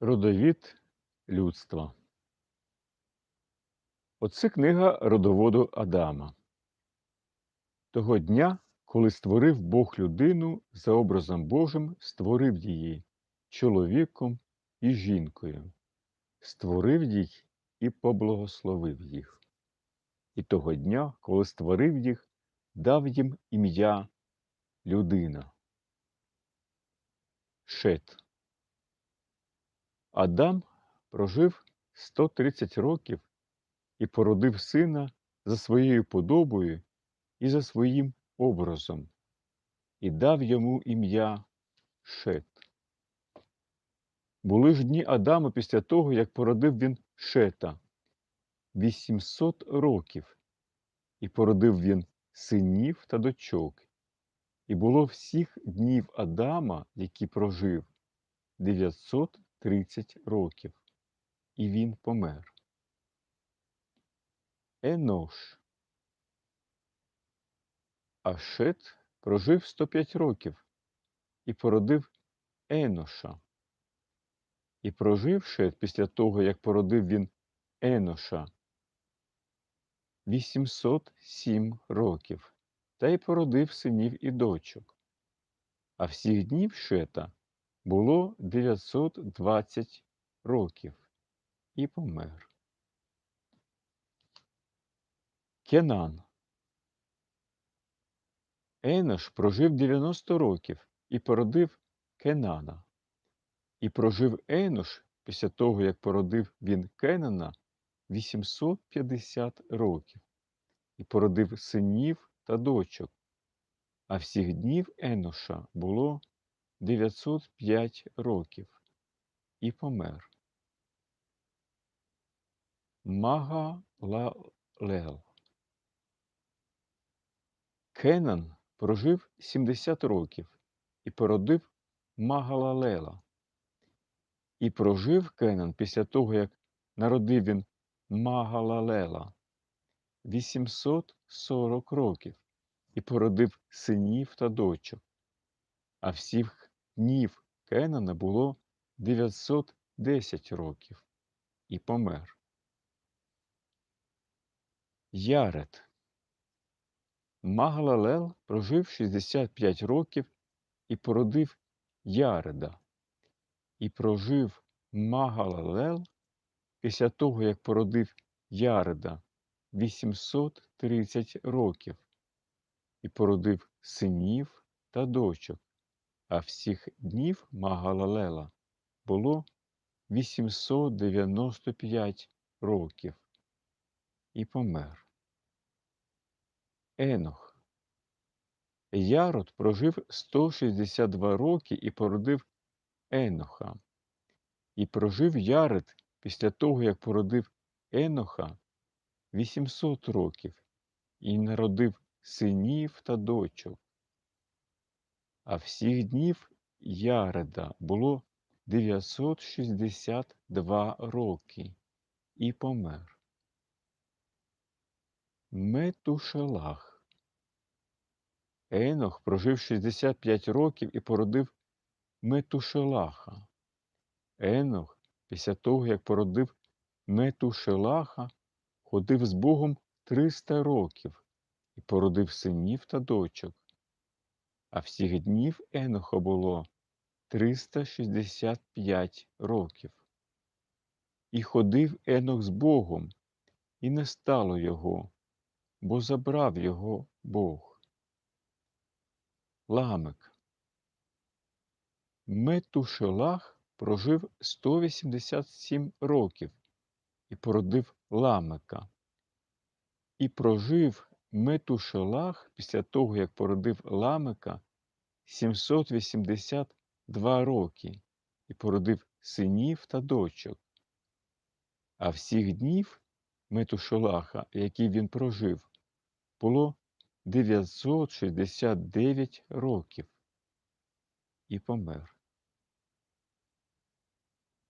Родовід людства. Оце книга родоводу Адама. Того дня, коли створив Бог людину за образом Божим, створив її чоловіком і жінкою, створив їх і поблагословив їх. І того дня, коли створив їх, дав їм ім'я людина. Шет. Адам прожив 130 років і породив сина за своєю подобою і за своїм образом, і дав йому ім'я Шет. Були ж дні Адама після того, як породив він Шета 800 років, і породив він синів та дочок. І було всіх днів Адама, які прожив, 930 років, і він помер. Енош. Ашет прожив 105 років і породив Еноша. І прожив Шет після того, як породив він Еноша 807 років, та й породив синів і дочок. А всіх днів Шета було 920 років і помер. Кенан. Енош прожив 90 років і породив Кенана. І прожив Енош після того, як породив він Кенана 850 років і породив синів та дочок. А всіх днів Еноша було 905 років і помер. Магалалел. Кенан прожив 70 років і породив Магалалела. І прожив Кенан після того, як народив він Магалалела 840 років і породив синів та дочок. А всіх днів Кенана було 910 років і помер. Яред. Магалалел прожив 65 років і породив Яреда. І прожив Магалалел після того, як породив Яреда 830 років і породив синів та дочок, а всіх днів Магалалела було 895 років і помер. Енох. Ярод прожив 162 роки і породив Еноха. І прожив Яред після того, як породив Еноха 800 років і народив синів та дочок. А всіх днів Яреда було 962 роки і помер. Метушелах. Енох прожив 65 років і породив Метушелаха. Енох, після того, як породив Метушелаха, ходив з Богом 300 років і породив синів та дочок. А всіх днів Еноха було 365 років. І ходив Енох з Богом, і не стало його, бо забрав його Бог. Ламек. Метушелах прожив 187 років і породив Ламека. І прожив Метушелах після того, як породив Ламека 782 роки і породив синів та дочок. А всіх днів Метушелаха, які він прожив, було 969 років і помер.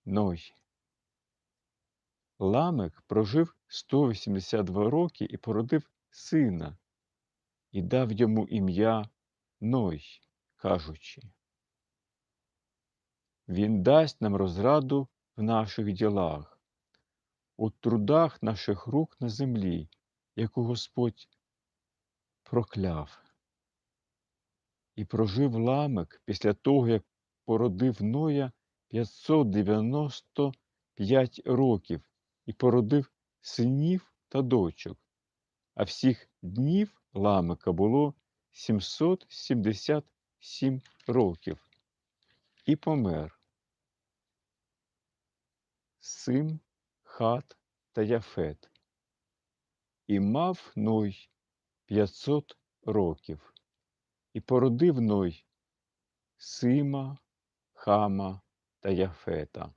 Ной. Ламек прожив 182 роки і породив сина, і дав йому ім'я Ной, кажучи. Він дасть нам розраду в наших ділах, у трудах наших рук на землі, яку Господь прокляв. І прожив ламек після того, як породив Ноя 595 років і породив синів та дочок, а всіх днів ламека було 777 років і помер. Сим, хат та Яфет. І мав Ной 500 років, і породив Ной Сима, Хама та Яфета.